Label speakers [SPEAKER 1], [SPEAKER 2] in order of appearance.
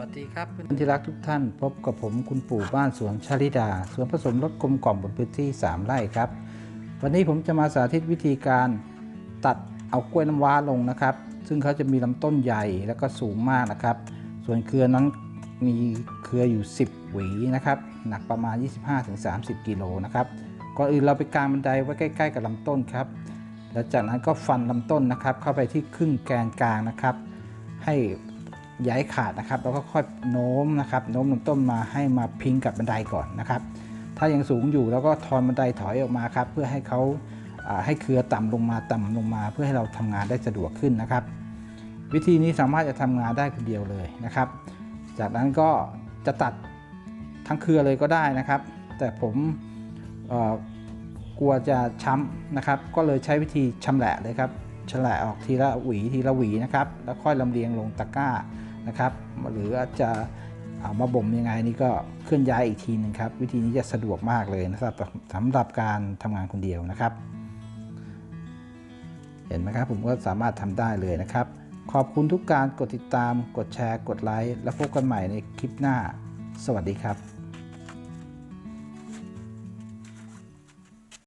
[SPEAKER 1] วัสดีครับเพื่อนที่รักทุกท่าน พบกับผมคุณปู่บ้านสวนชาลิดาสวนผสมรสกลมกล่อมบนพื้นที่ 3 ไร่ครับ วันนี้ผมจะมาสาธิตวิธีการตัดเอากล้วยน้ำว้าลงนะครับ ซึ่งเขาจะมีลำต้นใหญ่แล้วก็สูงมากนะครับ ส่วนเครือนั้นมีเครืออยู่ 10 หวีนะครับ หนักประมาณ 25-30 กิโลนะครับก่อนอื่นเราไปกางบันไดไว้ใกล้ ๆ กับลำต้นครับแล้วจากนั้นก็ฟันลำต้นนะครับ เข้าไปที่ครึ่งแกนกลางนะครับ ให้ ย้ายขาดนะครับแล้วก็ค่อยโน้มนะครับโน้มลำต้นมาให้มาพิงกับบันไดก่อนนะครับ ถ้ายังสูงอยู่แล้วก็ทอนบันไดถอยออกมาครับเพื่อให้เขาให้เครือต่ำลงมาต่ำลงมา เพื่อให้เราทำงานได้สะดวกขึ้นนะครับ วิธีนี้สามารถจะทำงานได้คนเดียวเลยนะครับ จากนั้นก็จะตัดทั้งเครือเลยก็ได้นะครับ แต่ผมกลัวจะช้ำนะครับ ก็เลยใช้วิธีชำแหละเลยครับชำแหละออกทีละหวีทีละหวีนะครับ แล้วค่อยลำเลียงลงตะกร้า นะครับ หรืออาจจะเอามาบ่มยังไงนี่ก็เคลื่อนย้ายอีกทีหนึงครับ วิธีนี้จะสะดวกมากเลยนะครับสำหรับการทำงานคนเดียวนะครับ เห็นไหมครับผมก็สามารถทำได้เลยนะครับ ขอบคุณทุกการกดติดตาม กดแชร์ กดไลค์ แล้วพบกันใหม่ในคลิปหน้า สวัสดีครับ